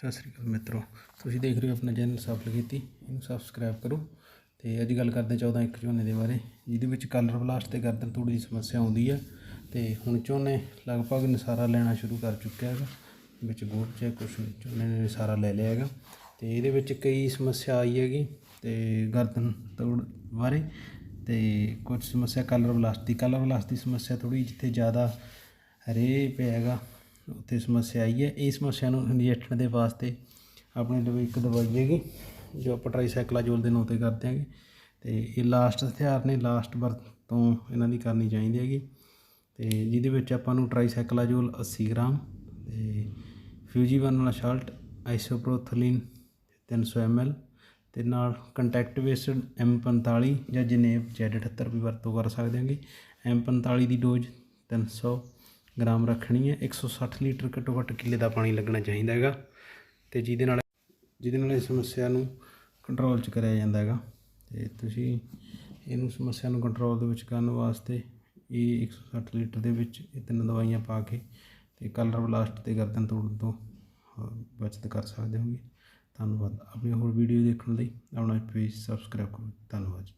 ਸਤਿ ਸ੍ਰੀ ਅਕਾਲ ਮਿੱਤਰੋ। ਤੁਸੀਂ ਦੇਖ ਰਹੇ ਹੋ ਆਪਣਾ ਚੈਨਲ ਸਫਲ ਕੀਤੀ ਇਹਨੂੰ ਸਬਸਕ੍ਰਾਈਬ ਕਰੋ ਤੇ ਅੱਜ ਗੱਲ ਕਰਦੇ 14 ਇੱਕ ਝੋਨੇ ਦੇ ਬਾਰੇ, ਜਿਹਦੇ ਵਿੱਚ ਕਲਰ ਬਲਾਸਟ ਤੇ ਗਰਦਨ ਤੋੜੀ ਦੀ ਸਮੱਸਿਆ ਆਉਂਦੀ ਹੈ ਤੇ ਹੁਣ ਝੋਨੇ ਲਗਭਗ ਨਸਾਰਾ ਲੈਣਾ ਸ਼ੁਰੂ ਕਰ ਚੁੱਕਿਆ ਹੈਗਾ। ਵਿੱਚ ਗੋਟ ਚ ਕੁਛ ਝੋਨੇ ਨੇ ਨਸਾਰਾ ਲੈ ਲਿਆ ਹੈਗਾ। ਤੇ ਇਹਦੇ ਵਿੱਚ ਕਈ ਸਮੱਸਿਆ ਆਈ ਹੈਗੀ ਤੇ ਗਰਦਨ ਤੋੜ ਬਾਰੇ ਤੇ ਕੁਝ ਸਮੱਸਿਆ ਕਲਰ ਬਲਾਸਟ ਦੀ। ਕਲਰ ਬਲਾਸਟ ਦੀ ਸਮੱਸਿਆ ਥੋੜੀ ਜਿੱਥੇ ਜ਼ਿਆਦਾ ਰੇ ਪਿਆ ਹੈਗਾ ਉੱਥੇ ਸਮੱਸਿਆ ਆਈ ਹੈ। ਇਹ ਸਮੱਸਿਆ ਨੂੰ ਨਜਿੱਠਣ ਦੇ ਵਾਸਤੇ ਆਪਣੇ ਲਈ ਇੱਕ ਦਵਾਈ ਹੈਗੀ, ਜੋ ਆਪਾਂ ਟ੍ਰਾਈਸਾਈਕਲਾਜੋਲ ਦੇ ਨਾਂ ਤੇ ਕਰਦੇ ਹਾਂਗੇ। ਤੇ ਇਹ ਲਾਸਟ ਹਥਿਆਰ ਨੇ ਲਾਸਟ ਵਰਤੋਂ ਇਹਨਾਂ ਦੀ ਕਰਨੀ ਚਾਹੀਦੀ ਹੈਗੀ। ਤੇ ਜਿਹਦੇ ਵਿੱਚ ਆਪਾਂ ਨੂੰ ਟ੍ਰਾਈਸਾਈਕਲਾਜੋਲ 80 ਗ੍ਰਾਮ, ਤੇ ਫਿਊਜੀਵਨ ਵਾਲਾ ਸ਼ਾਲਟ ਆਈਸੋਪ੍ਰੋਥਲੀਨ 300 ml ਤੇ ਨਾਲ ਕੰਟੈਕਟ ਬੇਸਡ M45 ਜਾਂ ਜਨੇਵ Z78 ਵੀ ਵਰਤੋਂ ਕਰ ਸਕਦੇ ਹਾਂਗੇ। M45 ਦੀ ਡੋਜ਼ 300 ਗ੍ਰਾਮ ਰੱਖਣੀ ਹੈ। 160 ਲੀਟਰ ਘੱਟੋ ਘੱਟ ਕਿੱਲੇ ਦਾ ਪਾਣੀ ਲੱਗਣਾ ਚਾਹੀਦਾ ਹੈਗਾ ਤੇ ਜਿਹਦੇ ਨਾਲ ਜਿਹਦੇ ਨਾਲ ਇਸ ਸਮੱਸਿਆ ਨੂੰ ਕੰਟਰੋਲ 'ਚ ਕਰਿਆ ਜਾਂਦਾ ਹੈਗਾ। ਤੇ ਤੁਸੀਂ ਇਹਨੂੰ ਸਮੱਸਿਆ ਨੂੰ ਕੰਟਰੋਲ ਦੇ ਵਿੱਚ ਕਰਨ ਵਾਸਤੇ ਇਹ 160 ਲੀਟਰ ਦੇ ਵਿੱਚ ਇਹ ਤਿੰਨ ਦਵਾਈਆਂ ਪਾ ਕੇ ਤੇ ਕਲਰ ਬਲਾਸਟ ਤੇ ਗਰਦਨ ਤੋੜਨ ਤੋਂ ਅਹ, ਬਚਤ ਕਰ ਸਕਦੇ ਹੋਗੇ। ਧੰਨਵਾਦ। ਆਪਣੀ ਹੋਰ ਵੀਡੀਓ ਦੇਖਣ ਲਈ ਆਪਣਾ ਪੇਜ ਸਬਸਕ੍ਰਾਈਬ ਕਰੋ। ਧੰਨਵਾਦ ਜੀ।